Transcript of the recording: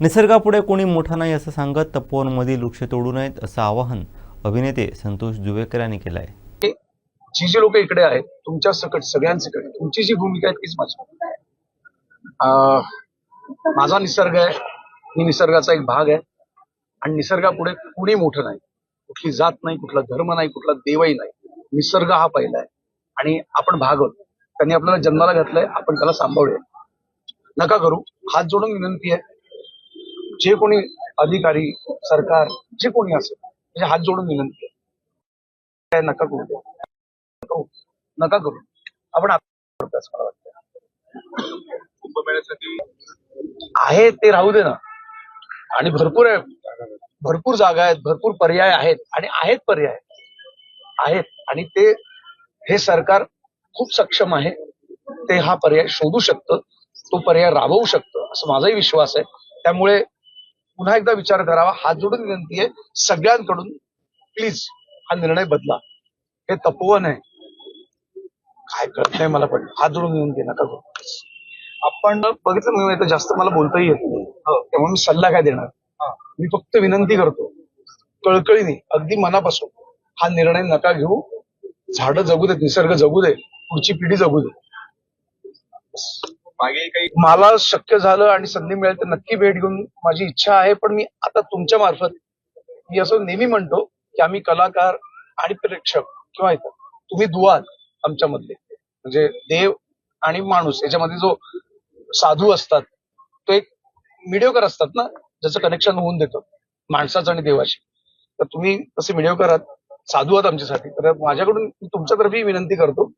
निसर्गापुढे कोणी मोठा नाही असं सांगत तपोवनमधील वृक्ष तोडू नयेत असं आवाहन अभिनेते संतोष जुवेकर यांनी केलं आहे जी जी लोक इकडे आहेत तुमच्या सकट सगळ्यांसकट तुमची जी भूमिका आहे तीच माझी. माझा निसर्ग आहे मी निसर्गाचा एक भाग आहे आणि निसर्गापुढे कुणी मोठं नाही. कुठली जात नाही कुठला धर्म नाही कुठला देवही नाही. निसर्ग हा पहिला आहे. आणि आपण भागवत त्यांनी आपल्याला जन्माला घातलंय आपण त्याला सांभाळूया. नका करू. हात जोडून विनंती आहे जे कोणी अधिकारी सरकार जे कोणी असेल म्हणजे हात जोडून विनंती आहे. काय नका करू. नका करू. आपण मला वाटतं आहे ते राहू दे ना. आणि भरपूर आहे. भरपूर जागा आहेत भरपूर पर्याय आहेत आणि आहेत पर्याय. आहेत. आणि ते हे सरकार खूप सक्षम आहे. ते हा पर्याय शोधू शकतं. तो पर्याय राबवू शकतं असं माझाही विश्वास आहे. त्यामुळे पुन्हा एकदा विचार करावा. हात जोडून विनंती आहे सगळ्यांकडून प्लीज हा निर्णय बदला. हे तपोवन आहे. काय कळत नाही मला पण. हात जोडून विनंती नका करू. आपण बघितलं मी आता जास्त मला बोलताही येत नाही. हो, त्यामुळे मी सल्ला काय देणार? मी फक्त विनंती करतो कळकळीने अगदी मनापासून हा निर्णय नका घेऊ. झाडं जगू देत निसर्ग जगू दे पुढची पिढी जगू दे. मागे काही मला शक्य झालं आणि संधी मिळेल तर नक्की भेट घेऊन माझी इच्छा आहे पण मी आता तुमच्या मार्फत मी असं नेहमी म्हणतो की आम्ही कलाकार आणि प्रेक्षक किंवा इतर तुम्ही दुआल आमच्यामधले. म्हणजे देव आणि माणूस याच्यामध्ये जो साधू असतात तो एक मिडिओकर असतात ना ज्याचं कनेक्शन होऊन देतो माणसाचं आणि देवाशी. तर तुम्ही तसे मिडिओकर आहात साधू आहात आमच्यासाठी. तर माझ्याकडून तुमच्यातर्फे विनंती करतो